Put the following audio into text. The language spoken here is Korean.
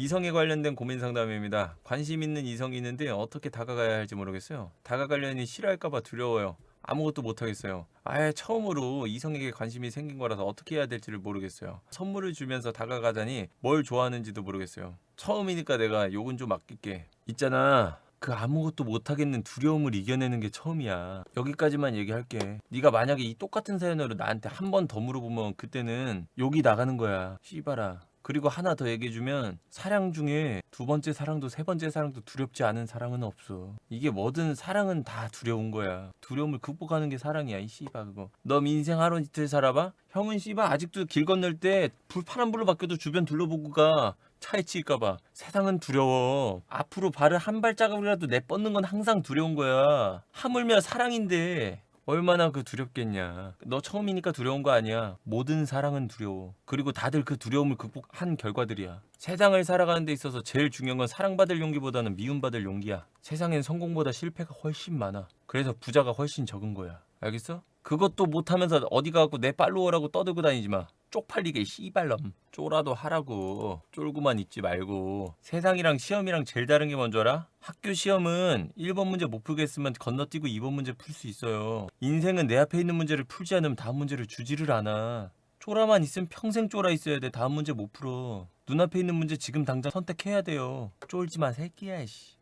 이성에 관련된 고민 상담입니다. 관심 있는 이성이 있는데 어떻게 다가가야 할지 모르겠어요. 다가가려니 싫어할까봐 두려워요. 아무것도 못하겠어요. 아예 처음으로 이성에게 관심이 생긴 거라서 어떻게 해야 될지를 모르겠어요. 선물을 주면서 다가가자니 뭘 좋아하는지도 모르겠어요. 처음이니까 내가 욕은 좀 아낄게. 있잖아. 그 아무것도 못하겠는 두려움을 이겨내는 게 처음이야. 여기까지만 얘기할게. 네가 만약에 이 똑같은 사연으로 나한테 한 번 더 물어보면 그때는 욕이 나가는 거야. 씨발아. 그리고 하나 더 얘기해주면 사랑 중에 두 번째 사랑도 세 번째 사랑도 두렵지 않은 사랑은 없어. 이게 뭐든 사랑은 다 두려운 거야. 두려움을 극복하는 게 사랑이야 이 씨발 그거. 너 인생 하루 이틀 살아봐? 형은 씨발 아직도 길 건널 때 불 파란 불로 바뀌어도 주변 둘러보고 가. 차에 치일까봐 세상은 두려워 앞으로 발을 한 발자국이라도 내뻗는 건 항상 두려운 거야 하물며 사랑인데 얼마나 그 두렵겠냐. 너 처음이니까 두려운 거 아니야. 모든 사랑은 두려워. 그리고 다들 그 두려움을 극복한 결과들이야. 세상을 살아가는 데 있어서 제일 중요한 건 사랑받을 용기보다는 미움받을 용기야. 세상엔 성공보다 실패가 훨씬 많아. 그래서 부자가 훨씬 적은 거야. 알겠어? 그것도 못하면서 어디 가고 내 팔로워라고 떠들고 다니지 마 쪽팔리게 씨발놈. 쪼라도 하라고. 쫄고만 있지 말고. 세상이랑 시험이랑 제일 다른 게 뭔지 알아? 학교 시험은 1번 문제 못 풀겠으면 건너뛰고 2번 문제 풀 수 있어요. 인생은 내 앞에 있는 문제를 풀지 않으면 다음 문제를 주지를 않아. 쪼라만 있으면 평생 쪼라 있어야 돼. 다음 문제 못 풀어. 눈앞에 있는 문제 지금 당장 선택해야 돼요. 쫄지 마 새끼야 씨